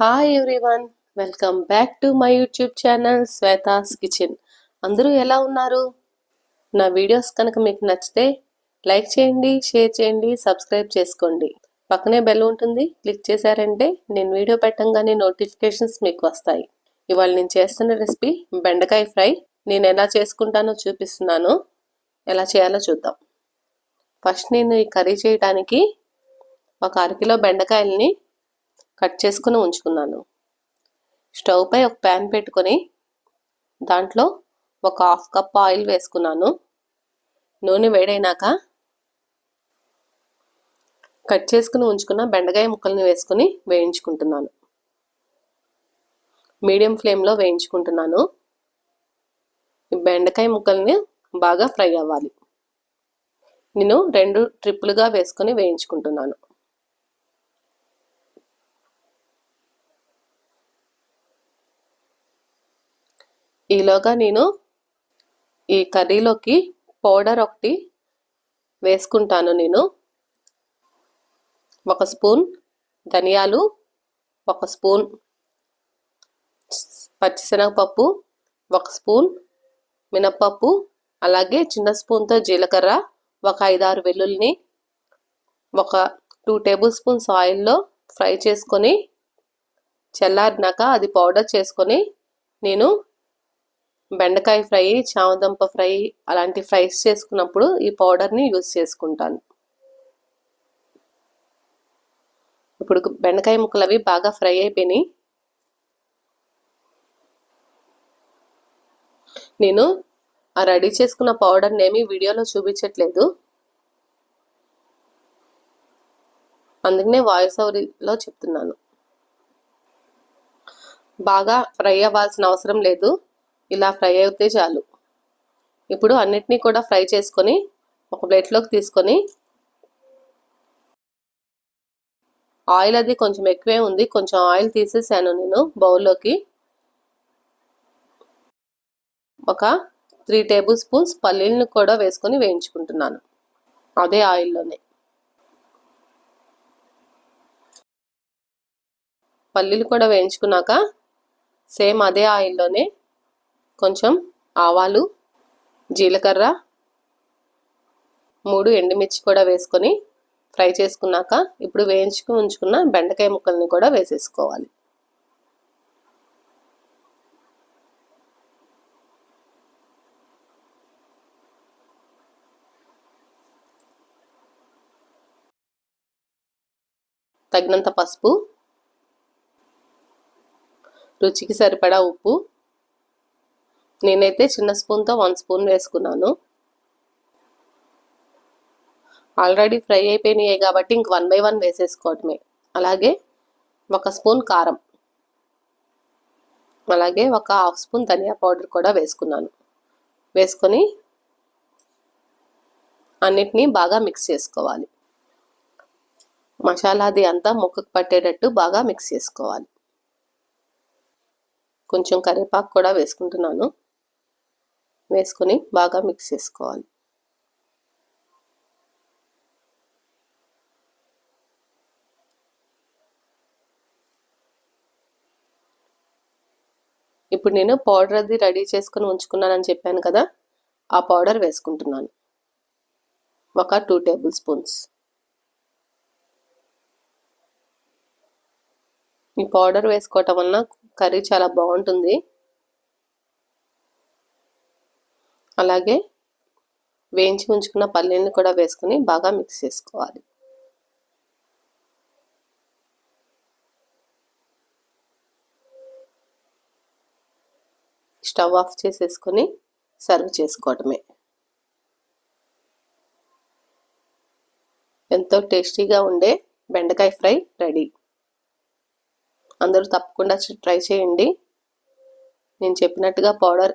Hi everyone welcome back to my YouTube channel Shweta's kitchen అందరూ ఎలా ఉన్నారు? నా వీడియోస్ కనుక మీకు నచ్చితే లైక్ చేయండి షేర్ చేయండి సబ్స్క్రైబ్ చేసుకోండి. పక్కనే బెల్ ఉంటుంది క్లిక్ చేశారంటే నేను వీడియో పెట్టంగానే నోటిఫికేషన్స్ మీకు వస్తాయి. ఇవాళ నేను చేస్తున్న రెసిపీ బెండకాయ ఫ్రై. నేను ఎలా చేసుకుంటానో చూపిస్తున్నాను. ఎలా చేయాలో చూద్దాం. ఫస్ట్ నేను ఈ కర్రీ చేయడానికి ఒక అరకిలో బెండకాయలని కట్ చేసుకుని ఉంచుకున్నాను. స్టవ్ పై ఒక ప్యాన్ పెట్టుకొని దాంట్లో ఒక హాఫ్ కప్ ఆయిల్ వేసుకున్నాను. నూనె వేడైనాక కట్ చేసుకుని ఉంచుకున్న బెండకాయ ముక్కల్ని వేసుకుని వేయించుకుంటున్నాను. మీడియం ఫ్లేమ్లో వేయించుకుంటున్నాను. ఈ బెండకాయ ముక్కల్ని బాగా ఫ్రై అవ్వాలి. నేను రెండు ట్రిప్పులుగా వేసుకొని వేయించుకుంటున్నాను. ఈలోగా నేను ఈ కర్రీలోకి పౌడర్ ఒకటి వేసుకుంటాను నేను. ఒక స్పూన్ ధనియాలు ఒక స్పూన్ పచ్చిశనగపప్పు ఒక స్పూన్ మినప్పప్పు అలాగే చిన్న స్పూన్తో జీలకర్ర ఒక ఐదారు వెల్లుల్ని ఒక టూ టేబుల్ స్పూన్స్ ఆయిల్లో ఫ్రై చేసుకొని చల్లారినాక అది పౌడర్ చేసుకొని నేను బెండకాయ ఫ్రై చామదంప ఫ్రై అలాంటి ఫ్రైస్ చేసుకున్నప్పుడు ఈ పౌడర్ని యూజ్ చేసుకుంటాను. ఇప్పుడు బెండకాయ ముక్కలు అవి బాగా ఫ్రై అయిపోయినాయి. నేను ఆ రెడీ చేసుకున్న పౌడర్ని ఏమి వీడియోలో చూపించట్లేదు. అందుకనే వాయిస్ ఓవర్లో చెప్తున్నాను. బాగా ఫ్రై అవ్వాల్సిన అవసరం లేదు. ఇలా ఫ్రై అయితే చాలు. ఇప్పుడు అన్నిటినీ కూడా ఫ్రై చేసుకొని ఒక ప్లేట్లోకి తీసుకొని ఆయిల్ అది కొంచెం ఎక్కువే ఉంది. కొంచెం ఆయిల్ తీసేసాను నేను బౌల్లోకి. ఒక త్రీ టేబుల్ స్పూన్స్ పల్లీలను కూడా వేసుకొని వేయించుకుంటున్నాను. అదే ఆయిల్లోనే. పల్లీలు కూడా వేయించుకున్నాక సేమ్ అదే ఆయిల్లోనే కొంచెం ఆవాలు జీలకర్ర మూడు ఎండుమిర్చి కూడా వేసుకొని ఫ్రై చేసుకున్నాక ఇప్పుడు వేయించుకుని ఉంచుకున్న బెండకాయ ముక్కల్ని కూడా వేసేసుకోవాలి. తగినంత పసుపు రుచికి సరిపడా ఉప్పు నేనైతే చిన్న స్పూన్తో వన్ స్పూన్ వేసుకున్నాను. ఆల్రెడీ ఫ్రై అయిపోయినాయి కాబట్టి ఇంక వన్ బై వన్ వేసేసుకోవటమే. అలాగే ఒక స్పూన్ కారం. అలాగే ఒక హాఫ్ స్పూన్ ధనియా పౌడర్ కూడా వేసుకున్నాను. వేసుకొని అన్నిటినీ బాగా మిక్స్ చేసుకోవాలి. మసాలాది అంతా ముక్కకు పట్టేటట్టు బాగా మిక్స్ చేసుకోవాలి. కొంచెం కరివేపాకు కూడా వేసుకుంటున్నాను. వేసుకొని బాగా మిక్స్ చేసుకోవాలి. ఇప్పుడు నేను పౌడర్ అది రెడీ చేసుకుని ఉంచుకున్నానని చెప్పాను కదా ఆ పౌడర్ వేసుకుంటున్నాను. ఒక టూ టేబుల్ స్పూన్స్. ఈ పౌడర్ వేసుకోవటం వలన కర్రీ చాలా బాగుంటుంది. అలాగే వేయించి ఉంచుకున్న పల్లీలను కూడా వేసుకుని బాగా మిక్స్ చేసుకోవాలి. స్టవ్ ఆఫ్ చేసేసుకొని సర్వ్ చేసుకోవటమే ఎంతో టేస్టీగా ఉండే బెండకాయ ఫ్రై రెడీ. అందరూ తప్పకుండా ట్రై చేయండి. నేను చెప్పినట్టుగా పౌడర్